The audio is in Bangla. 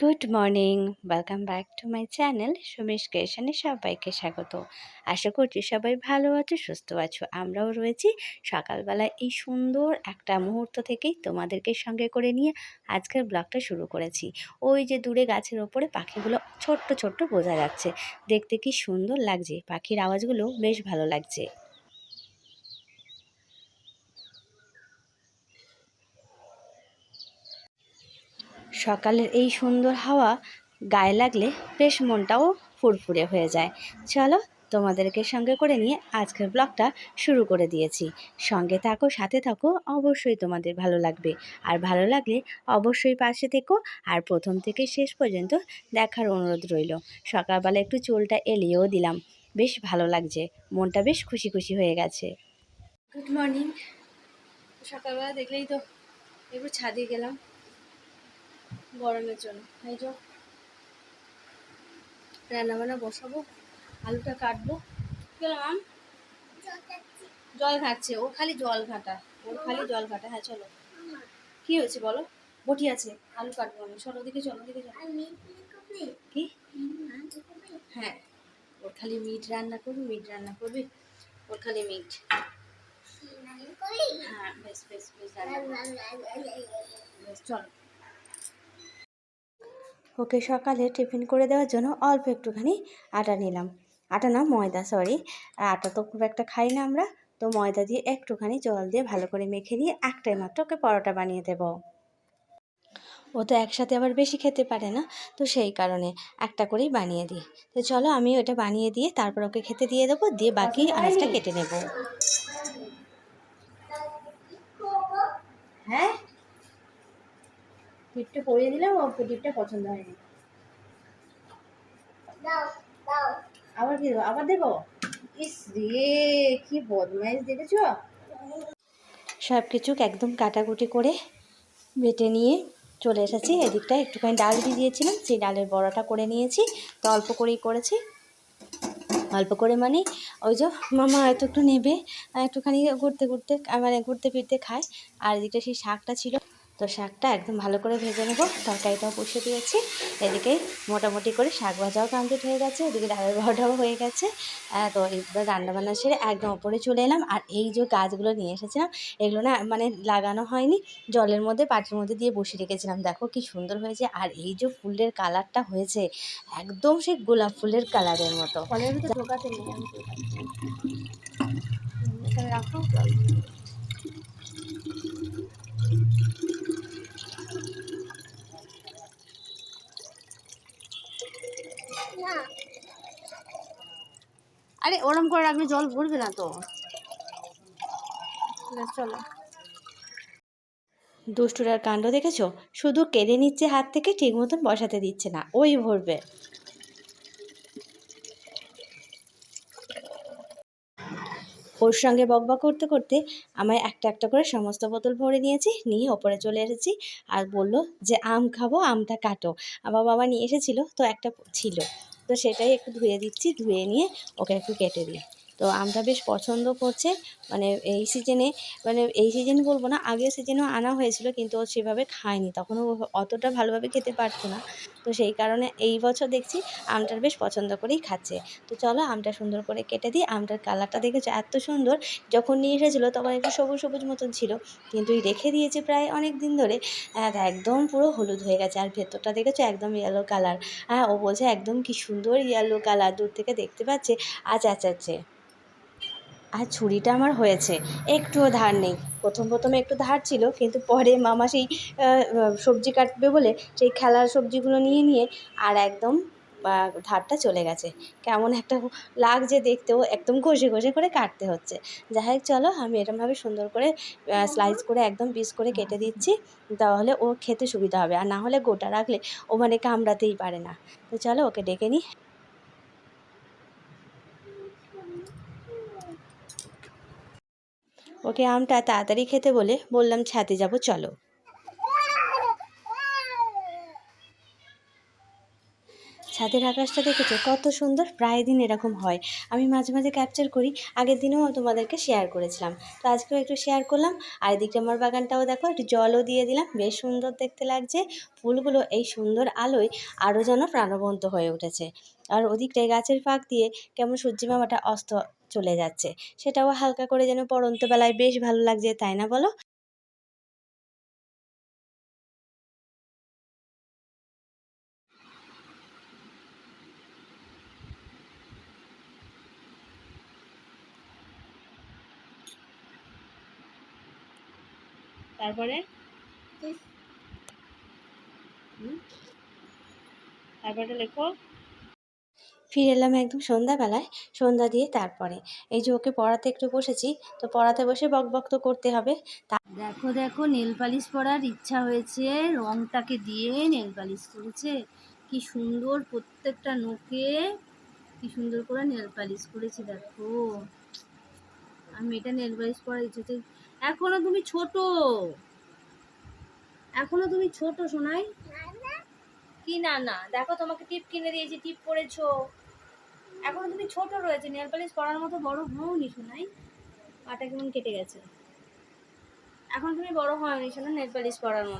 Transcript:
Good morning welcome back to my channel Sumesh ক্রিয়েশনে সবাইকে স্বাগত। আশা করছি সবাই ভালো আছো, সুস্থ আছো। আমরাও রয়েছি সকালবেলা এই সুন্দর একটা মুহূর্ত থেকেই তোমাদেরকে সঙ্গে করে নিয়ে আজকের ব্লগটা শুরু করেছি। ওই যে দূরে গাছের ওপরে পাখিগুলো ছোট্ট ছোট্ট বোঝা যাচ্ছে। দেখতে কি সুন্দর লাগছে। পাখির আওয়াজগুলো বেশ ভালো লাগছে। সকালের এই সুন্দর হাওয়া গায়ে লাগলে বেশ মনটাও ফুরফুরে হয়ে যায়। চলো তোমাদেরকে সঙ্গে করে নিয়ে আজকের ব্লগটা শুরু করে দিয়েছি। সঙ্গে থাকো, সাথে থাকো, অবশ্যই তোমাদের ভালো লাগবে। আর ভালো লাগলে অবশ্যই পাশে থেকো। আর প্রথম থেকে শেষ পর্যন্ত দেখার অনুরোধ রইল। সকালবেলা একটু চুলটা এলিয়েও দিলাম। বেশ ভালো লাগছে। মনটা বেশ খুশি খুশি হয়ে গেছে। গুড মর্নিং সকালবেলা দেখলেই তো একটু ছাদে গেলাম। গরমের জন্য। এই যে রান্নাবান্না বসাবো আলুটা কাটবো। গেলাম জল ঘাটছে ও খালি জল ঘাটা। ওর খালি জল ঘাটা। হ্যাঁ চলো। কি হয়েছে বলো? বটি আছে। আলু কাটবো আমি। চলো দিকে চলো দিকে চলো। কি? হ্যাঁ। ওর খালি মিট রান্না করবি মিট রান্না করবি। ওর খালি মিট। হ্যাঁ বেশ বেশ বেশ বেশ চলো। ওকে সকালে টিফিন করে দেওয়ার জন্য অল্প একটুখানি আটা নিলাম। আটা না ময়দা সরি আটা তো খুব একটা খাই না আমরা। তো ময়দা দিয়ে একটুখানি জল দিয়ে ভালো করে মেখে দিয়ে একটাই মাত্র ওকে পরোটা বানিয়ে দেবো। ও তো একসাথে আবার বেশি খেতে পারে না তো সেই কারণে একটা করেই বানিয়ে দিই। তো চলো আমি ওটা বানিয়ে দিয়ে তারপর ওকে খেতে দিয়ে দেবো দিয়ে বাকি আনাজটা কেটে নেব। হ্যাঁ? টিপটা পরিয়ে দিলাম ও টিপটা পছন্দ হয়নি। আবার কি দেবো? আবার দেবো? ইস রে কি বদমাইশ দেখেছ? সব কিছু একদম কাটাকুটি করে বেটে নিয়ে চলে এসেছি। এদিকটা একটুখানি ডাল দিয়ে দিয়েছিলাম সেই ডালের বড়াটা করে নিয়েছি। তো অল্প করেই করেছি। অল্প করে মানে ওই যে মামা হয়তো একটু নেবে একটুখানি ঘুরতে ঘুরতে মানে ঘুরতে ফিরতে খায়। আর এদিকটা সেই শাকটা ছিল। তো শাকটা একদম ভালো করে ভেজে নেব। তরকারিটাও বসে দিয়েছি। এদিকে মোটামুটি করে শাক ভাজাও কমপ্লিট হয়ে গেছে। এদিকে ডালের বড়াও হয়ে গেছে। তো এবার রান্নাবান্না সেরে একদম ওপরে চলে এলাম। আর এই যে গাছগুলো নিয়ে এসেছিলাম, এগুলো না মানে লাগানো হয়নি। জলের মধ্যে পাটির মধ্যে দিয়ে বসে রেখেছিলাম। দেখো কি সুন্দর হয়েছে। আর এই যে ফুলের কালারটা হয়েছে, একদম সেই গোলাপ ফুলের কালারের মতো। ঢোকাতে নেই। রাখো। আরে ওরম করে রাখলে জল ভরবে না তো। চলো। দুষ্টুরার কাণ্ড দেখেছ? শুধু কেড়ে নিচ্ছে হাত থেকে ঠিক মতন বসাতে দিচ্ছে না ওই ভরবে। ওর সঙ্গে বকবক করতে করতে আমায় একটা একটা করে সমস্ত বোতল ভরে নিয়েছি নিয়ে ওপরে চলে এসেছি আর বলল যে আম খাব আমটা কাটো। আমার বাবা নিয়ে এসেছিল তো একটা ছিল। তো সেটাই একটু ধুয়ে দিচ্ছি ধুয়ে নিয়ে ওকে একটু কেটে দিই। তো আমটা বেশ পছন্দ করছে। মানে এই সিজনে মানে এই সিজন বলব না, আগের সিজনেও আনা হয়েছিল কিন্তু ও সেভাবে খায়নি। তখন ও অতটা ভালোভাবে খেতে পারতো না। তো সেই কারণে এই বছর দেখছি আমটার বেশ পছন্দ করেই খাচ্ছে। তো চলো আমটা সুন্দর করে কেটে দিই। আমটার কালারটা দেখেছ? এত সুন্দর। যখন নিয়ে এসেছিল তখন একটু সবুজ সবুজ মতন ছিল। কিন্তু রেখে দিয়েছে প্রায় অনেক দিন ধরে একদম পুরো হলুদ হয়ে গেছে। আর ভেতরটা দেখেছ? একদম ইয়েলো কালার হ্যাঁ ও বলছে একদম কি সুন্দর ইয়েলো কালার দূর থেকে দেখতে পাচ্ছে। আচ্ছা আচ্ছা আচ্ছা। আর ছুরিটা আমার হয়েছে। একটুও ধার নেই। প্রথম প্রথমে একটু ধার ছিল, কিন্তু পরে মামা সেই সবজি কাটবে বলে সেই খেলার সবজিগুলো নিয়ে নিয়ে আর একদম ধারটা চলে গেছে। কেমন একটা লাগছে দেখতেও, একদম ঘষে ঘষে করে কাটতে হচ্ছে। যাই হোক, চলো আমি এরমভাবে সুন্দর করে স্লাইস করে একদম পিস করে কেটে দিচ্ছি, তাহলে ও খেতে সুবিধা হবে। আর না হলে গোটা রাখলে ও মানে কামড়াতেই পারে না। তো চলো ওকে ডেকে নিই ওকে আমটা তাড়াতাড়ি খেতে বলে বললাম, ছাদে যাব, চলো। ছাদের আকাশটা দেখেছ? কত সুন্দর, প্রায় দিন এরকম হয়। আমি মাঝে মাঝে ক্যাপচার করি, আগের দিনেও তোমাদেরকে শেয়ার করেছিলাম। তো আজকেও একটু শেয়ার করলাম, আর এদিকে আমার বাগানটাও দেখো, একটু জলও দিয়ে দিলাম, বেশ সুন্দর দেখতে লাগছে। ফুলগুলো এই সুন্দর আলোয় আরও যেন প্রাণবন্ত হয়ে উঠেছে। আর ওদিকটায় গাছের ফাঁক দিয়ে কেমন সূর্যি মামাটা অস্ত চলে যাচ্ছে। সেটাও হালকা করে যেন পড়ন্ত বেলায় বেশ ভালো লাগছে তাই না বলো? তারপরে? তারপরে লেখো। ফিরে এলাম একদম সন্ধ্যাবেলায়, সন্ধ্যা দিয়ে তারপরে। এই যে ওকে পড়াতে একটু বসেছি, তো পড়াতে বসে বক বক তো করতে হবে। দেখো দেখো, নেল পালিশ পরার ইচ্ছা হয়েছে, রংটাকে দিয়ে নেল পালিশ করেছে কি সুন্দর প্রত্যেকটা নোকে, কি সুন্দর করে নেল পালিশ করেছে, দেখো। আমি এটা নেল পালিশ পরার ইচ্ছে হচ্ছে, এখনও তুমি ছোট। এখনও তুমি ছোট, সোনাই। কি না না। দেখো তোমাকে টিপ কিনে দিয়েছি টিপ পড়েছো। এখন তুমি ছোট রয়েছে নেল পালিশ পরার মতো বড় হওনি শোনাই পাটা কেমন কেটে গেছে। এখন তুমি বড় হওনি শোনা নেল পালিশ পরার মতো।